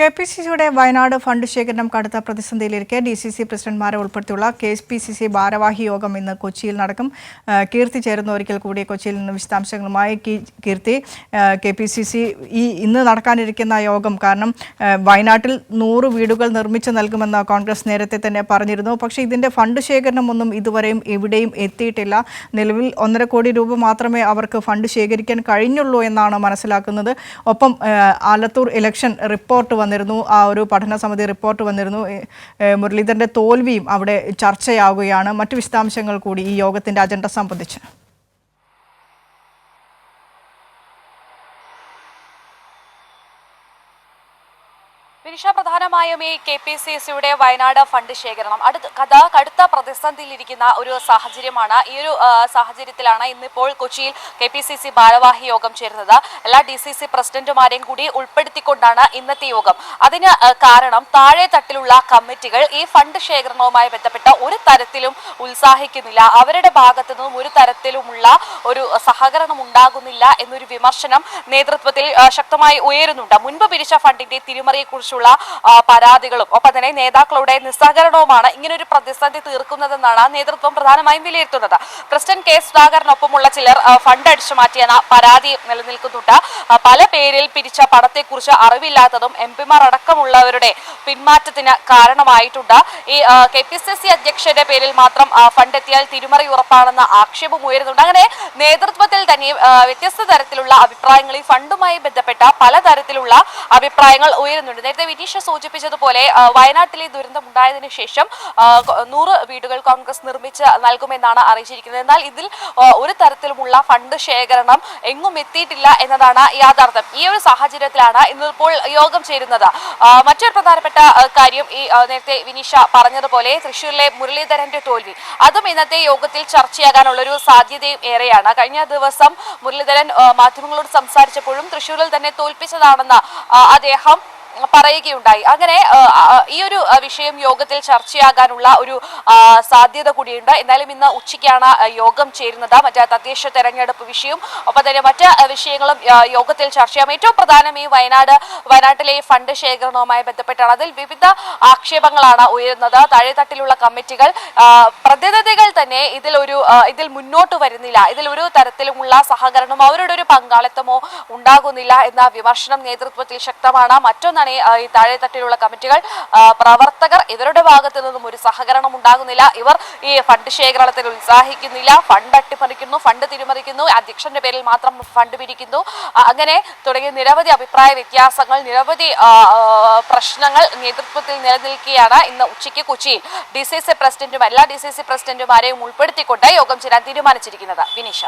K P C സിയുടെ Wayanad fund ശേഖരണം കടുത്ത പ്രതിസന്ധിയിലിരിക്കെ ഡി സി സി പ്രസിഡന്റ്മാരെ ഉൾപ്പെടുത്തിയുള്ള കെ പി സി സി ഭാരവാഹി യോഗം ഇന്ന് കൊച്ചിയിൽ നടക്കും. കീർത്തി ചേരുന്ന ഒരിക്കൽ കൂടി കൊച്ചിയിൽ നിന്ന് വിശദാംശങ്ങളുമായി Keerthi. K P C C ഈ ഇന്ന് നടക്കാനിരിക്കുന്ന യോഗം കാരണം വയനാട്ടിൽ നൂറ് വീടുകൾ നിർമ്മിച്ചു നൽകുമെന്ന് കോൺഗ്രസ് നേരത്തെ തന്നെ പറഞ്ഞിരുന്നു. പക്ഷേ ഇതിന്റെ ഫണ്ട് ശേഖരണമൊന്നും ഇതുവരെയും എവിടെയും എത്തിയിട്ടില്ല. നിലവിൽ ഒന്നര കോടി രൂപ മാത്രമേ അവർക്ക് ഫണ്ട് ശേഖരിക്കാൻ കഴിഞ്ഞുള്ളൂ എന്നാണ് മനസ്സിലാക്കുന്നത്. ഒപ്പം ആലത്തൂർ ഇലക്ഷൻ റിപ്പോർട്ട് വന്നിരുന്നു. ആ ഒരു പഠന സമിതി റിപ്പോർട്ട് വന്നിരുന്നു. മുരളീധരന്റെ തോൽവിയും അവിടെ ചർച്ചയാവുകയാണ്. മറ്റു വിശദാംശങ്ങൾ കൂടി ഈ യോഗത്തിന്റെ അജണ്ട സംബന്ധിച്ച്. വിനിഷ പ്രധാനമായും ഈ കെ പി സി സിയുടെ വയനാട് ഫണ്ട് ശേഖരണം. അടുത്ത കഥ കടുത്ത പ്രതിസന്ധിയിലിരിക്കുന്ന ഒരു സാഹചര്യമാണ്. ഈ ഒരു സാഹചര്യത്തിലാണ് ഇന്നിപ്പോൾ കൊച്ചിയിൽ കെ പി സി സി ഭാരവാഹി യോഗം ചേരുന്നത്. എല്ലാ ഡി സി സി പ്രസിഡന്റുമാരെയും കൂടി ഉൾപ്പെടുത്തിക്കൊണ്ടാണ് ഇന്നത്തെ യോഗം. അതിന് കാരണം താഴെ തട്ടിലുള്ള കമ്മിറ്റികൾ ഈ ഫണ്ട് ശേഖരണവുമായി ബന്ധപ്പെട്ട ഒരു തരത്തിലും ഉത്സാഹിക്കുന്നില്ല. അവരുടെ ഭാഗത്തു നിന്നും ഒരു തരത്തിലുമുള്ള ഒരു സഹകരണം ഉണ്ടാകുന്നില്ല എന്നൊരു വിമർശനം നേതൃത്വത്തിൽ ശക്തമായി ഉയരുന്നുണ്ട്. മുൻപ് പിരിച്ച ഫണ്ടിന്റെ തിരിമറിയെക്കുറിച്ചുള്ള ആ, പരാതികളും. ഒപ്പം തന്നെ നേതാക്കളുടെ നിസ്സഹകരണവുമാണ് ഇങ്ങനൊരു പ്രതിസന്ധി തീർക്കുന്നതെന്നാണ് നേതൃത്വം പ്രധാനമായും വിലയിരുത്തുന്നത്. President K. സുധാകരനൊപ്പമുള്ള ചിലർ ഫണ്ട് അടിച്ചു മാറ്റിയെന്ന പരാതി നിലനിൽക്കുന്നുണ്ട്. പല പേരിൽ പിരിച്ച പണത്തെക്കുറിച്ച് അറിവില്ലാത്തതും എം പിമാർ അടക്കമുള്ളവരുടെ പിന്മാറ്റത്തിന് കാരണമായിട്ടുണ്ട്. ഈ കെ പി സി സി അധ്യക്ഷന്റെ പേരിൽ മാത്രം ഫണ്ട് എത്തിയാൽ തിരിമറി ഉറപ്പാണെന്ന ആക്ഷേപം ഉയരുന്നുണ്ട്. അങ്ങനെ നേതൃത്വത്തിൽ തന്നെ വ്യത്യസ്ത തരത്തിലുള്ള അഭിപ്രായങ്ങൾ ഈ ഫണ്ടുമായി ബന്ധപ്പെട്ട പല തരത്തിലുള്ള അഭിപ്രായങ്ങൾ ഉയരുന്നുണ്ട്. നേരത്തെ വിനീഷ സൂചിപ്പിച്ചതുപോലെ വയനാട്ടിലെ ദുരന്തം ഉണ്ടായതിനു ശേഷം നൂറ് വീടുകൾ കോൺഗ്രസ് നിർമ്മിച്ച് നൽകുമെന്നാണ് അറിയിച്ചിരിക്കുന്നത്. എന്നാൽ ഇതിൽ ഒരു തരത്തിലുമുള്ള ഫണ്ട് ശേഖരണം എങ്ങും എത്തിയിട്ടില്ല എന്നതാണ് യാഥാർത്ഥ്യം. ഈ ഒരു സാഹചര്യത്തിലാണ് ഇന്നിപ്പോൾ യോഗം ചേരുന്നത്. മറ്റൊരു പ്രധാനപ്പെട്ട കാര്യം ഈ നേരത്തെ വിനീഷ പറഞ്ഞതുപോലെ തൃശ്ശൂരിലെ മുരളീധരന്റെ തോൽവി. അതും ഇന്നത്തെ യോഗത്തിൽ ചർച്ചയാകാനുള്ളൊരു സാധ്യതയും ഏറെയാണ്. കഴിഞ്ഞ ദിവസം മുരളീധരൻ മാധ്യമങ്ങളോട് സംസാരിച്ചപ്പോഴും തൃശ്ശൂരിൽ തന്നെ തോൽപ്പിച്ചതാണെന്ന് അദ്ദേഹം പറയുകയുണ്ടായി. അങ്ങനെ ഈ ഒരു വിഷയം യോഗത്തിൽ ചർച്ചയാകാനുള്ള ഒരു സാധ്യത കൂടിയുണ്ട്. എന്നാലും ഇന്ന് ഉച്ചയ്ക്കാണ് യോഗം ചേരുന്നത്. മറ്റേ തദ്ദേശ തെരഞ്ഞെടുപ്പ് വിഷയവും ഒപ്പം തന്നെ മറ്റ് വിഷയങ്ങളും യോഗത്തിൽ ചർച്ച ചെയ്യാം. ഏറ്റവും പ്രധാനം ഈ വയനാട് വയനാട്ടിലെ ഫണ്ട് ശേഖരണവുമായി ബന്ധപ്പെട്ടാണ്. അതിൽ വിവിധ ആക്ഷേപങ്ങളാണ് ഉയരുന്നത്. താഴെത്തട്ടിലുള്ള കമ്മിറ്റികൾ പ്രതിനിധികൾ തന്നെ ഇതിൽ ഒരു ഇതിൽ മുന്നോട്ട് വരുന്നില്ല. ഇതിൽ ഒരു തരത്തിലുമുള്ള സഹകരണമോ അവരുടെ ഒരു പങ്കാളിത്തമോ ഉണ്ടാകുന്നില്ല എന്ന വിമർശനം നേതൃത്വത്തിൽ ശക്തമാണ്. മറ്റൊന്നാണ് ഈ, താഴെ ഈ താഴെത്തട്ടിലുള്ള കമ്മിറ്റികൾ. പ്രവർത്തകർ ഇവരുടെ ഭാഗത്തു നിന്നും ഒരു സഹകരണം ഉണ്ടാകുന്നില്ല. ഇവർ ഈ ഫണ്ട് ശേഖരണത്തിൽ ഉത്സാഹിക്കുന്നില്ല. ഫണ്ട് അട്ടിമറിക്കുന്നു ഫണ്ട് തിരിമറിക്കുന്നു. അധ്യക്ഷന്റെ പേരിൽ മാത്രം ഫണ്ട് പിരിക്കുന്നു. അങ്ങനെ തുടങ്ങിയ നിരവധി അഭിപ്രായ വ്യത്യാസങ്ങൾ നിരവധി പ്രശ്നങ്ങൾ നേതൃത്വത്തിൽ നിലനിൽക്കുകയാണ് ഇന്ന് ഉച്ചയ്ക്ക് കൊച്ചിയിൽ. ഡി സി സി പ്രസിഡന്റും എല്ലാ ഡി സി സി പ്രസിഡന്റുമാരെയും ഉൾപ്പെടുത്തിക്കൊണ്ട് യോഗം ചേരാൻ തീരുമാനിച്ചിരിക്കുന്നത്. വിനീഷ.